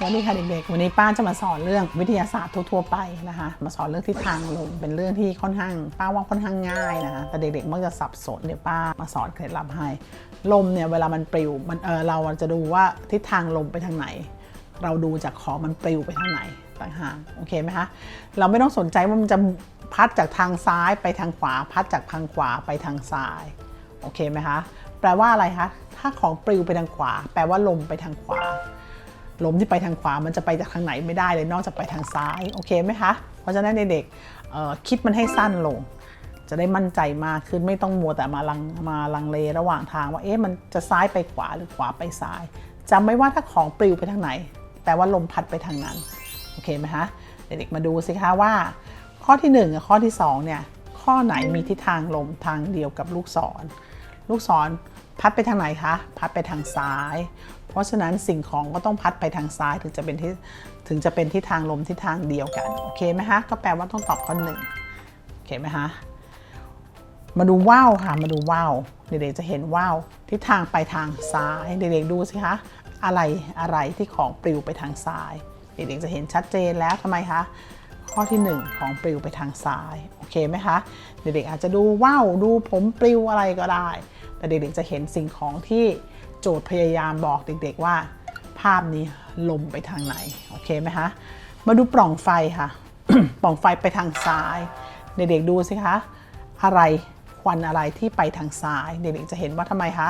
สวัสดีค่ะเด็กๆ วันนี้ป้าจะมาสอนเรื่องวิทยาศาสตร์ทั่วๆไปนะคะ มาสอนเรื่องทิศทางลมเป็นเรื่องที่ค่อนข้าง ป้าว่าค่อนข้างง่ายนะคะ แต่เด็กๆมักจะสับสนเดี๋ยวป้ามาสอนเคล็ดลับให้ ลมเนี่ยเวลามันปลิวมันเออเราจะดูว่าทิศทางลมไปทางไหน เราดูจากของมันปลิวไปทางไหนต่างหากโอเคไหมคะ เราไม่ต้องสนใจว่ามันจะพัดจากทางซ้ายไปทางขวา พัดจากทางขวาไปทางซ้าย โอเคไหมคะ แปลว่าอะไรคะ ถ้าของปลิวไปทางขวา แปลว่าลมไปทางขวา ลมที่ไปทางขวามันจะไปจากทางไหนไม่ได้เลยนอกจากไปทางซ้ายโอเคไหมคะเพราะฉะนั้นเด็กๆคิดมันให้สั้นลง จะได้มั่นใจมากขึ้นไม่ต้องมัวแต่มาลังมาลังเลระหว่างทางว่าเอ๊ะมันจะซ้ายไปขวาหรือขวาไปซ้ายจำไว้ว่าถ้าของปลิวไปทางไหนแปลว่าลมพัดไปทางนั้นโอเคไหมคะเด็กๆมาดูสิคะว่า ข้อที่1กับข้อที่2เนี่ยข้อไหนมีทิศทางลมทางเดียวกับลูกศร ลูกศร พัดไปทางไหนคะ พัดไปทางซ้าย เพราะฉะนั้นสิ่งของก็ต้องพัดไปทางซ้ายถึงจะเป็นที่ถึงจะเป็นทิศทางลมทิศทางเดียวกัน โอเคไหมคะก็แปลว่าต้องตอบข้อหนึ่งโอเคไหมคะมาดูว่าวค่ะ มาดูว่าวเด็กๆจะเห็นว่าวทิศทางไปทางซ้ายเด็กๆดูสิคะอะไรอะไรที่ของปลิวไปทางซ้าย เด็กๆจะเห็นชัดเจนแล้วทำไมคะข้อที่ 1 ของปลิวไปทางซ้าย โอเคไหมคะ เด็กๆอาจจะดูว่าวดูผมปลิวอะไรก็ได้ แต่เด็กๆจะเห็นสิ่งของที่โจทย์พยายามบอกเด็กๆว่า ภาพนี้ลมไปทางไหน โอเคไหมคะ มาดูปล่องไฟค่ะ ปล่องไฟไปทางซ้าย เด็กๆดูสิคะ อะไรควันอะไรที่ไปทางซ้าย เด็กๆจะเห็นว่าทำไมคะ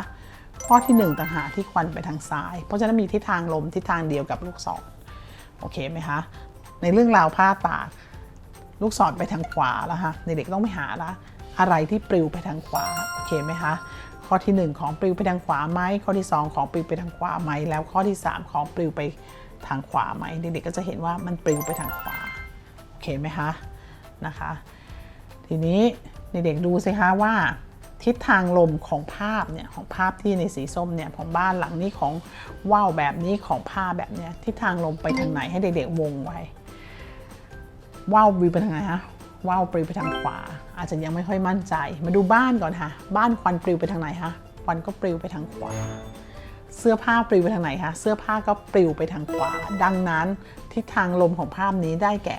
ข้อที่ 1ต่างหากที่ควันไปทางซ้าย เพราะฉะนั้นมีทิศทางลมทิศทางเดียวกับลูกศร โอเคไหมคะ ในเรื่องราวผ้าตากลูกศรไปทางขวาแล้วค่ะเด็กๆต้องไปหาละอะไรที่ปลิวไปทางขวา โอเคไหมคะ ข้อที่ 1 ของปลิวไปทางขวาไหมข้อที่ 2 ของปลิวไปทางขวาไหมแล้วข้อที่ 3 ของปลิวไปทางขวาไหมเด็กๆก็จะเห็นว่ามันปลิวไปทางขวาโอเคไหมคะนะคะ ทีนี้เด็กๆดูสิคะว่าทิศทางลมของภาพเนี่ยของภาพที่ในสีส้มเนี่ยของบ้านหลังนี้ของว่าวแบบนี้ของผ้าแบบเนี้ยทิศทางลมไปทางไหนให้เด็กๆวงไว้ว่าวปลิวไปทางไหนฮะว่าวปลิวไปทางขวา อาจจะยังไม่ค่อยมั่นใจ มาดูบ้านก่อนค่ะ บ้านควันปลิวไปทางไหนฮะควันก็ปลิวไปทางขวา เสื้อผ้าปลิวไปทางไหนคะเสื้อผ้าก็ปลิวไปทางขวา ดังนั้นทิศทางลมของภาพนี้ได้แก่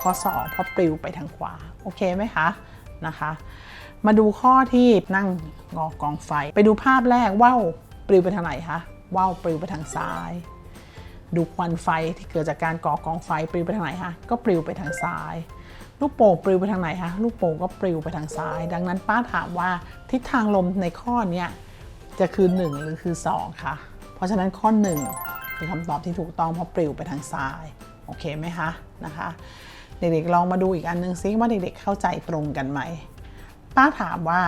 ข้อ2เพราะปลิวไปทางขวา โอเคไหมคะนะคะ มาดูข้อที่นั่งงอกองไฟ ไปดูภาพแรกว่าวปลิวไปทางไหนคะว่าวปลิวไปทางซ้าย ดูควันไฟที่เกิดจากการก่อกองไฟปลิวไปทางไหนคะก็ปลิวไปทางซ้าย ลูกโป่งปลิวไปทางไหนคะลูกโป่งก็ปลิวไปทางซ้าย ดังนั้นป้าถามว่าทิศทางลมในข้อนี้จะคือ 1 หรือคือ 2คะเพราะฉะนั้นข้อ 1 เป็นคำตอบที่ถูกต้องเพราะปลิวไปทางซ้ายโอเคไหมคะนะคะเด็กๆลองมาดูอีกอันนึงซิว่าเด็กๆเข้าใจตรงกันไหมป้าถามว่า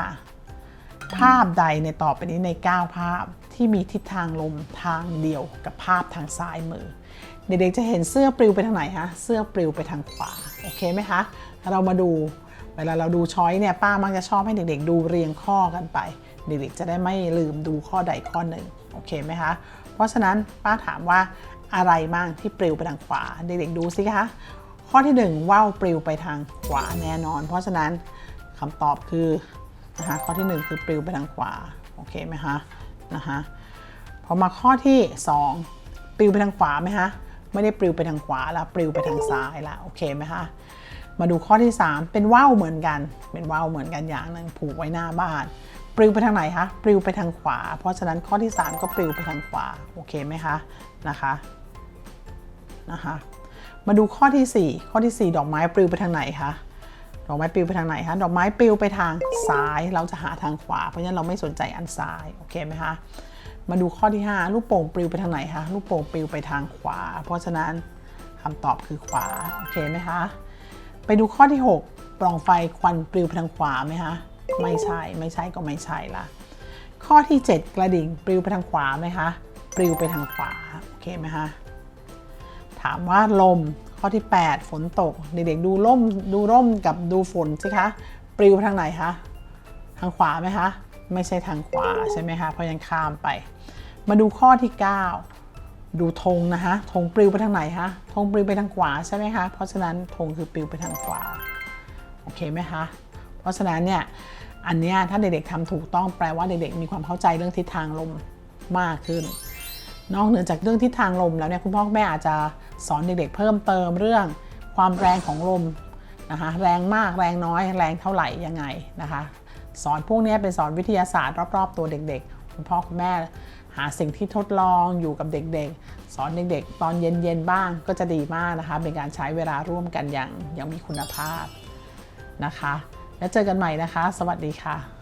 ภาพใดในต่อไปนี้ใน 9 ภาพที่มีทิศทางลมทางเดียวกับภาพทางซ้ายมือ เด็กๆจะเห็นเสื้อปลิวไปทางไหนฮะเสื้อปลิวไปทางขวาโอเคไหมคะเรามาดูเวลาเราดูช้อยเนี่ยป้ามักจะชอบให้เด็กๆ ดูเรียงข้อกันไป เด็กๆจะได้ไม่ลืมดูข้อใดข้อหนึ่งโอเคไหมคะเพราะฉะนั้นป้าถามว่าอะไรบ้างที่ปลิวไปทางขวา เด็กๆดูสิคะข้อที่ 1 ว่าวปลิวไปทางขวาแน่นอน เพราะฉะนั้นคำตอบคือนะคะข้อที่ 1 คือปลิวไปทางขวาโอเคไหมคะนะคะพอมาข้อที่ 2 ลิวไปทางขวาไหมคะไม่ได้ปลิวไปทางขวาแล้วปลิวไปทางซ้ายละโอเคไหมคะมาดูข้อที่ 3 เป็นว่าวเหมือนกัน เป็นว่าวเหมือนกันอย่างหนึ่งผูกไว้หน้าบ้าน ปลิวไปทางไหนคะปลิวไปทางขวา เพราะฉะนั้นข้อที่ 3 ก็ปลิวไปทางขวาโอเคไหมคะนะคะนะคะมาดูข้อที่ 4 ข้อที่ 4 ดอกไม้ปลิวไปทางไหนคะดอกไม้ปลิวไปทางไหนคะดอกไม้ปลิวไปทางซ้าย เราจะหาทางขวา เพราะฉะนั้นเราไม่สนใจอันซ้ายโอเคไหมคะ มาดูข้อที่ 5 ลูกโป่งปลิวไปทางไหนคะ ลูกโป่งปลิวไปทางขวา เพราะฉะนั้นคำตอบคือขวา โอเคไหมคะ ไปดูข้อที่ 6 ปล่องไฟควันปลิวไปทางขวาไหมคะ ไม่ใช่ ไม่ใช่ก็ไม่ใช่ละ ข้อที่ 7 กระดิ่งปลิวไปทางขวาไหมคะ ปลิวไปทางขวา โอเคไหมคะ ถามว่าลม ข้อที่ 8 ฝนตก เด็กๆดูร่ม ดูร่มกับดูฝนสิคะ ปลิวไปทางไหนคะ ทางขวาไหมคะ ไม่ใช่ทางขวาใช่ไหมคะเพราะยังข้ามไป มาดูข้อที่ 9 ดูธงนะคะธงปลิวไปทางไหนคะธงปลิวไปทางขวาใช่ไหมคะเพราะฉะนั้นธงคือปลิวไปทางขวาโอเคไหมคะเพราะฉะนั้นเนี่ยอันเนี้ยถ้าเด็กๆทำถูกต้องแปลว่าเด็กๆมีความเข้าใจเรื่องทิศทางลมมากขึ้น นอกเหนือจากเรื่องทิศทางลมแล้วเนี่ยคุณพ่อคุณแม่อาจจะสอนเด็กๆเพิ่มเติมเรื่องความแรงของลมนะคะแรงมากแรงน้อยแรงเท่าไหร่ยังไงนะคะ สอนพวกนี้เป็นสอนวิทยาศาสตร์รอบๆตัวเด็กๆ คุณพ่อคุณแม่หาสิ่งที่ทดลองอยู่กับเด็กๆ สอนเด็กๆ ตอนเย็นๆ บ้างก็จะดีมากนะคะ เป็นการใช้เวลาร่วมกันอย่างอย่างมีคุณภาพนะคะ แล้วเจอกันใหม่นะคะ สวัสดีค่ะ